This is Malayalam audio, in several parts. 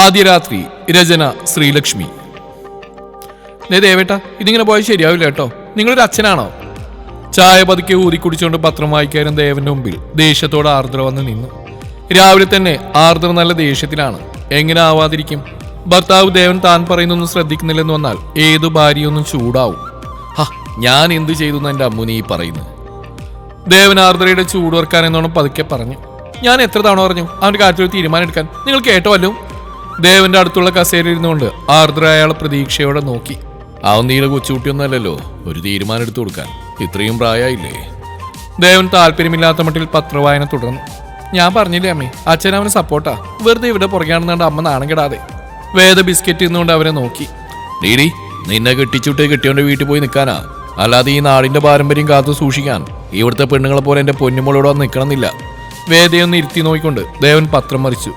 ആദ്യ രാത്രി രചന ശ്രീലക്ഷ്മി. ദേവേട്ട ഇതിങ്ങനെ പോയാൽ ശരിയാവില്ല കേട്ടോ. നിങ്ങളൊരു അച്ഛനാണോ? ചായ പതുക്കെ ഊതി കുടിച്ചുകൊണ്ട് പത്രം വായിക്കാനും ദേവന്റെ മുമ്പിൽ ദേഷ്യത്തോടെ ആർദ്ര വന്ന് നിന്നു. രാവിലെ തന്നെ ആർദ്ര നല്ല ദേഷ്യത്തിലാണ്. എങ്ങനെ ആവാതിരിക്കും? ഭർത്താവ് ദേവൻ താൻ പറയുന്നൊന്നും ശ്രദ്ധിക്കുന്നില്ലെന്ന് വന്നാൽ ഏതു ഭാര്യയൊന്നും ചൂടാവും. ഹ ഞാൻ എന്തു ചെയ്തു എന്ന് എന്റെ അമ്മു നീ പറയുന്നു ദേവൻ ആർദ്രയുടെ ചൂടുവർക്കാൻ എന്നോണം പതുക്കെ പറഞ്ഞു. ഞാൻ എത്ര തവണ പറഞ്ഞു? അവന്റെ കാര്യത്തിൽ തീരുമാനം എടുക്കാൻ. നിങ്ങൾ കേട്ടോ വല്ലോ ദേവന്റെ അടുത്തുള്ള കസേര ഇരുന്നുകൊണ്ട് ആർദ്ര അയാളെ പ്രതീക്ഷയോടെ നോക്കി. അവൻ നീല കൊച്ചുകുട്ടിയൊന്നല്ലല്ലോ. ഒരു തീരുമാനം എടുത്തു കൊടുക്കാൻ. ഇത്രയും പ്രായമായില്ലേ ദേവൻ താല്പര്യമില്ലാത്ത മട്ടിൽ പത്രവായന തുടർന്നു. ഞാൻ പറഞ്ഞില്ലേ അമ്മേ? അച്ഛൻ അവന് സപ്പോർട്ടാ. വെറുതെ ഇവിടെ പുറകെയാണെന്നുണ്ട് അമ്മ നാണം കെടാതെ. വേദ ബിസ്ക്കറ്റ് ഇന്നുകൊണ്ട് അവരെ നോക്കി. ഡീഡി നിന്നെ കെട്ടിച്ചുട്ടേ കെട്ടിയോണ്ട് വീട്ടിൽ പോയി നിൽക്കാനാ. അല്ലാതെ ഈ നാടിന്റെ പാരമ്പര്യം കാത്തു സൂക്ഷിക്കാൻ ഇവിടുത്തെ പെണ്ണുങ്ങളെ പോലെ എന്റെ പൊന്നുമോളോട് വന്ന് നിൽക്കണമെന്നില്ല. വേദയൊന്ന് ഇരുത്തി നോക്കിക്കൊണ്ട് ദേവൻ പത്രം മറിച്ചു.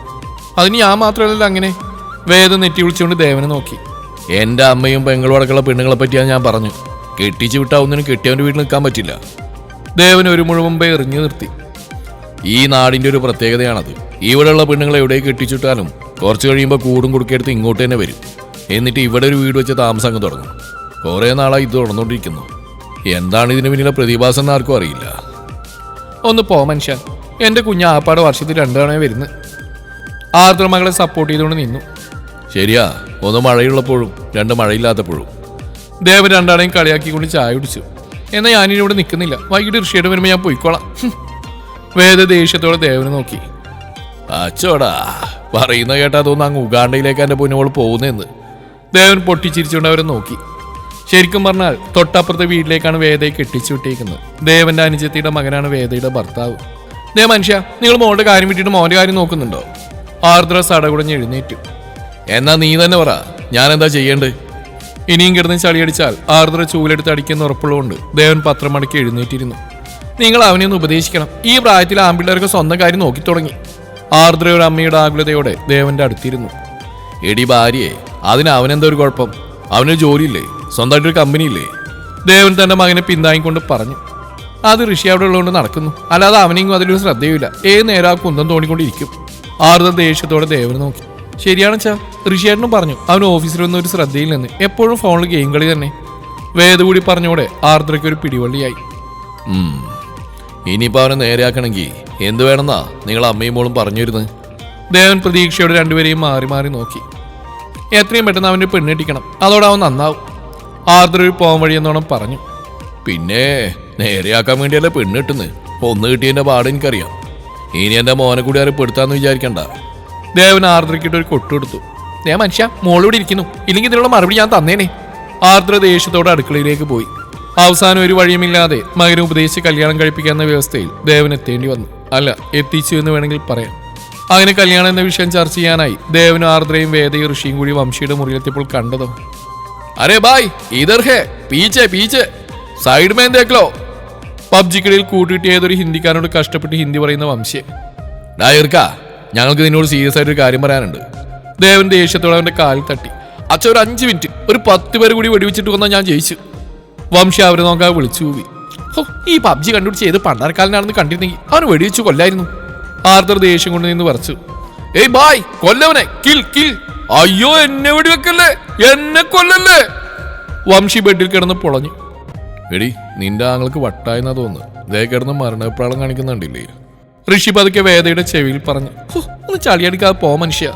അതിന് ഞാൻ മാത്രമല്ല അങ്ങനെ വേദം നെറ്റി വിളിച്ചുകൊണ്ട് ദേവനെ നോക്കി. എന്റെ അമ്മയും പെങ്ങളും അടക്കമുള്ള പെണ്ണുങ്ങളെ പറ്റിയാണ് ഞാൻ പറഞ്ഞു. കെട്ടിച്ചു വിട്ടാ ഒന്നിനും കെട്ടിയവന്റെ വീട്ടിൽ നിൽക്കാൻ പറ്റില്ല. ദേവൻ ഒരു മുഴുവമ്പേ എറിഞ്ഞു നിർത്തി. ഈ നാടിന്റെ ഒരു പ്രത്യേകതയാണത്. ഇവിടെയുള്ള പെണ്ണുങ്ങളെ എവിടെ കെട്ടിച്ചിട്ടാലും കുറച്ച് കഴിയുമ്പോൾ കൂടും കുടുക്കെടുത്ത് ഇങ്ങോട്ട് തന്നെ വരും. എന്നിട്ട് ഇവിടെ ഒരു വീട് വെച്ച് താമസം അങ്ങ് തുടങ്ങും. കുറേ നാളായി ഇത് തുടർന്നുകൊണ്ടിരിക്കുന്നു. എന്താണ് ഇതിന് പിന്നിലെ പ്രതിഭാസം എന്ന് ആർക്കും അറിയില്ല. ഒന്ന് പോ മനുഷ്യ. എന്റെ കുഞ്ഞ് ആപ്പാട് വർഷത്തിൽ രണ്ടു തവണ വരുന്നു ആർദ്ര മകളെ സപ്പോർട്ട് ചെയ്തുകൊണ്ട് നിന്നു. ശരിയാ ഒന്ന് മഴയുള്ളപ്പോഴും രണ്ട് മഴയില്ലാത്തപ്പോഴും. ദേവൻ രണ്ടാളെയും കളിയാക്കിക്കൊണ്ട് ചായ കുടിച്ചു. എന്നാൽ ഞാനിനി ഇവിടെ നിൽക്കുന്നില്ല. വൈകിട്ട് ഋഷിയുടെ വരുമ്പോൾ ഞാൻ പോയിക്കോളാം. വേദ ദേഷ്യത്തോടെ ദേവനെ നോക്കി. അച്ചോടാ പറയുന്ന കേട്ടാ തോന്നുന്നു അങ്ങ് ഉഗാണ്ടയിലേക്ക് എന്റെ പൊന്നുമോൾ പോകുന്നതെന്ന് ദേവൻ പൊട്ടിച്ചിരിച്ചുകൊണ്ട് അവരെ നോക്കി. ശരിക്കും പറഞ്ഞാൽ തൊട്ടപ്പുറത്തെ വീട്ടിലേക്കാണ് വേദയെ കെട്ടിച്ചു വിട്ടേക്കുന്നത്. ദേവന്റെ അനുജത്തിയുടെ മകനാണ് വേദയുടെ ഭർത്താവ്. ദേ മനുഷ്യ നിങ്ങൾ മോളുടെ കാര്യം വിട്ടിട്ട് മോന്റെ കാര്യം നോക്കുന്നുണ്ടോ? ആർദ്ര സടകുടഞ്ഞ് എഴുന്നേറ്റു. എന്നാ നീ തന്നെ പറ ഞാൻ എന്താ ചെയ്യേണ്ടത്? ഇനിയും കിടന്ന് ചളിയടിച്ചാൽ ആർദ്ര ചൂലെടുത്ത് അടിക്കുന്ന ഉറപ്പുള്ളതുകൊണ്ട് ദേവൻ പത്രം മടക്കി എഴുന്നേറ്റിരുന്നു. നിങ്ങൾ അവനെ ഒന്ന് ഉപദേശിക്കണം. ഈ പ്രായത്തിൽ ആമ്പിള്ളേർക്ക് സ്വന്തം കാര്യം നോക്കി തുടങ്ങി. ആർദ്രയുടെ അമ്മയുടെ ആകുലതയോടെ ദേവന്റെ അടുത്തിരുന്നു. എടി ഭാര്യയെ അതിന് അവനെന്താ ഒരു കുഴപ്പം? അവനൊരു ജോലിയില്ലേ? സ്വന്തമായിട്ടൊരു കമ്പനി ഇല്ലേ ദേവൻ തന്റെ മകനെ പിന്താങ്ങിക്കൊണ്ട് പറഞ്ഞു. അത് ഋഷി അവിടെ ഉള്ളതുകൊണ്ട് നടക്കുന്നു. അല്ലാതെ അവനെയും അതിലൊരു ശ്രദ്ധയുമില്ല. ഏത് നേരം ആ കുന്തം തോണിക്കൊണ്ടിരിക്കും ആർദ്ര ദേഷ്യത്തോടെ ദേവനെ നോക്കി. ശരിയാണ് ചാ ഋഷിയേട്ടനും പറഞ്ഞു. അവൻ വന്ന ഒരു ശ്രദ്ധയിൽ നിന്ന് എപ്പോഴും ഫോണിൽ ഗെയിം കളി തന്നെ. വേദ കൂടി പറഞ്ഞോടെ ആർദ്രയ്ക്ക് ഒരു പിടിവള്ളിയായി. ഇനിയിപ്പോൾ ഇനിയിപ്പോ അവനെ നേരെയാക്കണമെങ്കിൽ എന്ത് വേണമെന്നാ നിങ്ങൾ അമ്മയും മോളും പറഞ്ഞിരുന്നു? ദേവൻ പ്രതീക്ഷയോടെ രണ്ടുപേരെയും മാറി മാറി നോക്കി. എത്രയും പെട്ടെന്ന് അവന്റെ പെണ്ണെട്ടിക്കണം. അതോടെ അവൻ നന്നാവും. ആർദ്ര ഒരു പോകാൻ വഴി എന്നോണം പറഞ്ഞു. പിന്നെ നേരെയാക്കാൻ വേണ്ടിയല്ലേ പെണ്ണ് കിട്ടുന്നത് ഒന്ന് കിട്ടിയതിന്റെ പാട് എനിക്കറിയാം. ഇനി എന്റെ മോനെ കൂടി ആരും പെടുത്താന്ന് വിചാരിക്കണ്ട. ദേവൻ ആർദ്രയ്ക്കിട്ട് ഒരു കൊട്ടുകൊടുത്തു ഞാൻ മനുഷ്യ മോളിവിടെ ഇരിക്കുന്നു. ഇല്ലെങ്കിൽ ഇതിനുള്ള മറുപടി ഞാൻ തന്നേനെ. ആർദ്ര ദേഷ്യത്തോടെ അടുക്കളയിലേക്ക് പോയി. അവസാനം ഒരു വഴിയുമില്ലാതെ മകനെ ഉപദേശിച്ച് കല്യാണം കഴിപ്പിക്കാവുന്ന വ്യവസ്ഥയിൽ ദേവൻ എത്തേണ്ടി വന്നു. അല്ല എത്തിച്ചു എന്ന് വേണമെങ്കിൽ പറയാം. അങ്ങനെ കല്യാണം എന്ന വിഷയം ചർച്ച ചെയ്യാനായി ദേവനും ആർദ്രയും വേദയും ഋഷിയും കൂടി വംശിയുടെ മുറിയിലെത്തിയപ്പോൾ കണ്ടതോ. അരേ ബായ് ഇതർ ഹേ പീച്ചേ പീച്ചെ. സൈഡ് മേൻ ദേഖ്ലോ പബ്ജിക്കിടയിൽ കൂട്ടിയിട്ട് ഏതൊരു ഹിന്ദിക്കാരനോട് കഷ്ടപ്പെട്ട് ഹിന്ദി പറയുന്ന വംശം? ഡായർക്ക ഞങ്ങൾക്ക് നിന്നോട് സീരിയസ് ആയിട്ട് ഒരു കാര്യം പറയാനുണ്ട്. ദേവൻ ദേഷ്യത്തോടെ അവന്റെ കാലിൽ തട്ടി. അച്ഛൻ ഒരു അഞ്ച് മിനിറ്റ് ഒരു പത്ത് പേര് കൂടി വെടിവെച്ചിട്ട് വന്നാൽ ഞാൻ ജയിച്ചു. വംശി അവരെ നോക്കാൻ വിളിച്ചു ഹോ, ഈ പബ്ജി കണ്ടുപിടിച്ച് ഏത് പണ്ടാരക്കാലനാണെന്ന് കണ്ടിരുന്നെങ്കിൽ അവന് വെടിവെച്ച് കൊല്ലായിരുന്നു. ആർദർ ദേഷ്യം കൊണ്ട് നിന്ന് പറിച്ചു. ഏയ് ബായ് കൊല്ലവനെ കിൽ കിൽ അയ്യോ എന്നെ വെടിവെക്കല്ലേ എന്നെ കൊല്ലല്ലേ. വംശി ബെഡിൽ കിടന്ന് പൊളഞ്ഞു. എടി നിന്റെ ആങ്ങൾക്ക് വട്ടായെന്നാ തോന്നുന്നു ദേ കിടന്ന് മരണപ്രാളം കാണിക്കുന്നുണ്ടില്ലേ. ഋഷി പതുക്കെ വേദയുടെ ചെവിയിൽ പറഞ്ഞു "ഹോ, ഒന്ന് ചളിയടിക്കാതെ പോ മനുഷ്യ.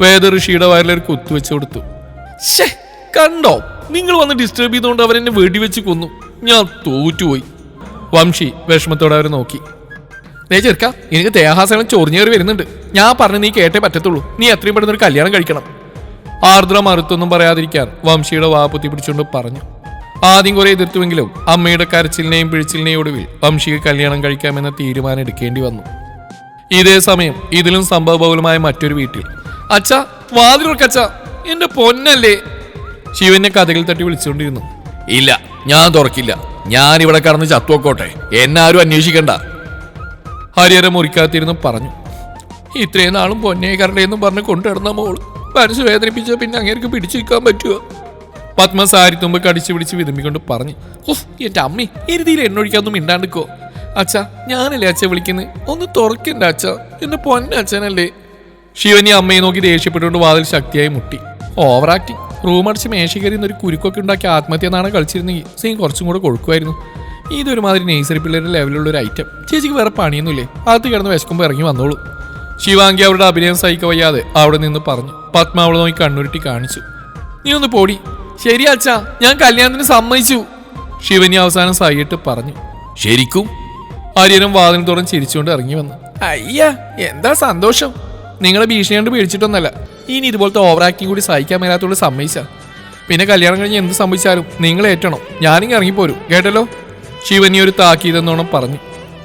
വേദ ഋഷിയുടെ വയറിലൊരു കുത്തുവെച്ച് കൊടുത്തു. "ശ്ശേ, കണ്ടോ? നിങ്ങൾ വന്ന് ഡിസ്റ്റർബ് ചെയ്തുകൊണ്ട് അവരെന്നെ വെടിവെച്ച് കൊന്നു. ഞാൻ തോറ്റുപോയി. വംശി വിഷമത്തോടെ അവരെ നോക്കി. നേ ചെറുക്ക എനിക്ക് ദേഹാസനം ചൊറിഞ്ഞേറി വരുന്നുണ്ട്. ഞാൻ പറഞ്ഞു നീ കേട്ടേ പറ്റത്തുള്ളൂ. നീ എത്രയും പെട്ടെന്ന് ഒരു കല്യാണം കഴിക്കണം. ആർദ്ര മറുത്തൊന്നും പറയാതിരിക്കാൻ വംശിയുടെ വാ പൊത്തി പിടിച്ചുകൊണ്ട് പറഞ്ഞു. ആദ്യം കുറെ എതിർത്തുവെങ്കിലും അമ്മയുടെ കരച്ചിലിനെയും പിഴിച്ചിലിനെയും ഒടുവിൽ വംശിക്ക് കല്യാണം കഴിക്കാമെന്ന തീരുമാനം എടുക്കേണ്ടി വന്നു. ഇതേ സമയം ഇതിലും സംഭവബഹുലമായ മറ്റൊരു വീട്ടിൽ അച്ഛ വാതിലുറക്കച്ച എന്റെ പൊന്നല്ലേ? ശിവനെ കഥകൾ തട്ടി വിളിച്ചുകൊണ്ടിരുന്നു. ഇല്ല ഞാൻ തുറക്കില്ല. ഞാൻ ഇവിടെ കടന്ന് ചത്തുവക്കോട്ടെ. എന്നാരും അന്വേഷിക്കണ്ട. ഹരിഹര മുറിക്കാത്തിരുന്നു പറഞ്ഞു ഇത്രയും നാളും പൊന്നേ എന്നും പറഞ്ഞ് കൊണ്ടുവരുന്ന മോൾ മനസ്സ് വേദനിപ്പിച്ച പിന്നെ അങ്ങേർക്ക് പിടിച്ചു നിൽക്കാൻ പറ്റുമോ പത്മ സാരി തുമ്പ് കടിച്ചു പിടിച്ച് വിതുമ്പിക്കൊണ്ട് പറഞ്ഞു ഓഹ് എന്റെ അമ്മി എരുതിയിൽ എണ്ണൊഴിക്കാന്നും മിണ്ടാണ്ടിക്കോ. അച്ഛ ഞാനല്ലേ അച്ഛ വിളിക്കുന്നത് ഒന്ന് തുറക്കണ്ട അച്ഛ എന്റെ പൊന്ന അച്ഛനല്ലേ. ശിവനി അമ്മയെ നോക്കി ദേഷ്യപ്പെട്ടുകൊണ്ട് വാതിൽ ശക്തിയായി മുട്ടി. ഓവർ ആക്ടിങ് റൂം അടിച്ച് മേശ കയറി ഒരു കുരുക്കൊക്കെ ഉണ്ടാക്കി ആത്മഹത്യ എന്നാണ് കളിച്ചിരുന്നെങ്കിൽ സീൻ കുറച്ചും കൂടെ കൊടുക്കുമായിരുന്നു. ഇതൊരുമാതിരി നേഴ്സറി പിള്ളേരുടെ ലെവലുള്ള ഒരു ഐറ്റം ചേച്ചിക്ക് വേറെ പണിയൊന്നുമില്ലേ? അകത്ത് കിടന്ന് വിശക്കുമ്പോൾ ഇറങ്ങി വന്നോളൂ. ശിവാങ്കി അവരുടെ അഭിനയം സഹിക്കവയ്യാതെ അവിടെ നിന്ന് പറഞ്ഞു പത്മ അവളെ നോക്കി കണ്ണുരുട്ടി കാണിച്ചു. നീ ഒന്ന് പോടി. ശരി അച്ഛ. ഞാൻ കല്യാണത്തിന് സമ്മതിച്ചു. ശിവനി അവസാനം സൈയിട്ട് പറഞ്ഞു. ശരിക്കും? ആര്യനും വാതിൽ തുറന്ന് ചിരിച്ചുകൊണ്ട് ഇറങ്ങി വന്നു. അയ്യ എന്താ സന്തോഷം? നിങ്ങളെ ഭീഷണി കൊണ്ട് പേടിച്ചിട്ടൊന്നല്ല. ഇനി ഇതുപോലത്തെ ഓവർ ആക്ടിങ് കൂടി സഹിക്കാൻ മേലാത്തോട് സമ്മതിച്ച. പിന്നെ കല്യാണം കഴിഞ്ഞ് എന്ത് സംഭവിച്ചാലും നിങ്ങൾ ഏറ്റണം. ഞാനിങ്ങ് ഇറങ്ങിപ്പോരും. കേട്ടല്ലോ? ശിവനി ഒരു താക്കീതെന്നോണം പറഞ്ഞു.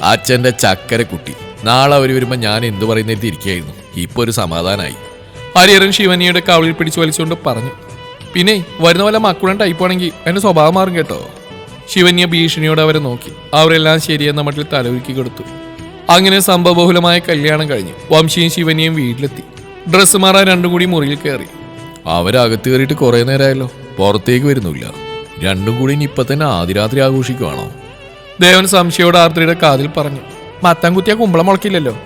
അച്ഛന്റെ ചക്കര കുട്ടി നാളെ അവർ വരുമ്പോ ഞാൻ എന്തു പറയുന്നത് ഇരിക്കുകയായിരുന്നു ഇപ്പൊ ഒരു സമാധാനായി. ഹരിഹരൻ ശിവനിയുടെ കവളിൽ പിടിച്ചു വലിച്ചുകൊണ്ട് പറഞ്ഞു. പിന്നെ വരുന്ന പോലെ മക്കളും ടൈപ്പ് ആണെങ്കിൽ എന്റെ സ്വഭാവം മാറും കേട്ടോ. ശിവന്യ ഭീഷണിയോടെ അവരെ നോക്കി. അവരെല്ലാം ശരിയെന്ന മട്ടിൽ തലവുരുക്കി കൊടുത്തു. അങ്ങനെ സംഭവബഹുലമായ കല്യാണം കഴിഞ്ഞു വംശിയും ശിവനിയും വീട്ടിലെത്തി. ഡ്രസ്സ് മാറാൻ രണ്ടും കൂടി മുറിയിൽ കയറി. അവരകത്ത് കയറിയിട്ട് കുറേ നേരമായല്ലോ പുറത്തേക്ക് വരുന്നില്ല. രണ്ടും കൂടി ഇനി ഇപ്പൊ തന്നെ ആദിരാത്രി ആഘോഷിക്കുവാണോ? ദേവൻ സംശയോട് ആർത്തിയുടെ കാതിൽ പറഞ്ഞു. മത്തം കുത്തിയ കുമ്പളം മുളക്കില്ലല്ലോ.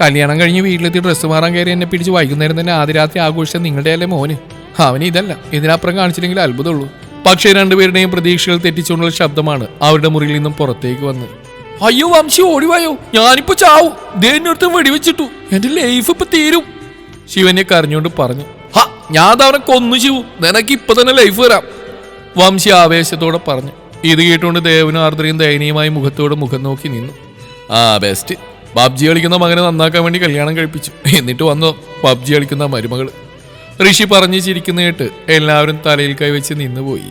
കല്യാണം കഴിഞ്ഞ് വീട്ടിലെത്തി ഡ്രസ്സ് മാറാൻ കയറി എന്നെ പിടിച്ച് വൈകുന്നേരം തന്നെ ആദ്യരാത്രി ആഘോഷിച്ച നിങ്ങളുടെ അല്ലേ മോന്? അവന് ഇതല്ല. ഇതിനപ്പുറം കാണിച്ചില്ലെങ്കിൽ അത്ഭുതമുള്ളൂ. പക്ഷേ രണ്ടുപേരുടെയും പ്രതീക്ഷകൾ തെറ്റിച്ചുകൊണ്ടുള്ള ശബ്ദമാണ് അവരുടെ മുറിയിൽ നിന്നും പുറത്തേക്ക് വന്നത്. അയ്യോ വംശി ഓടിവായോ? ഞാനിപ്പോ ചാവും. ദേനടുത്തും വെടിവെച്ചിട്ടു. എന്റെ ലൈഫ് ഇപ്പൊ തീരും. ശിവനെ കരഞ്ഞുകൊണ്ട് പറഞ്ഞു. ഹാ ഞാൻ അവനെ കൊന്നു ശിവു. നിനക്ക് ഇപ്പൊ തന്നെ ലൈഫ് വരാം. വംശി ആവേശത്തോടെ പറഞ്ഞു. ഇത് കേട്ടുകൊണ്ട് ദേവനും ആർദ്രയും ദയനീയമായി മുഖത്തോട് മുഖം നോക്കി നിന്നു. ആ ബെസ്റ്റ് പബ്ജി കളിക്കുന്ന മകനെ നന്നാക്കാൻ വേണ്ടി കല്യാണം കഴിപ്പിച്ചു. എന്നിട്ട് വന്നോ പബ്ജി കളിക്കുന്ന മരുമകൾ. ഋഷി പറഞ്ഞു ചിരിക്കുന്ന കേട്ട് എല്ലാവരും തലയിൽ കൈവച്ച് നിന്നുപോയി.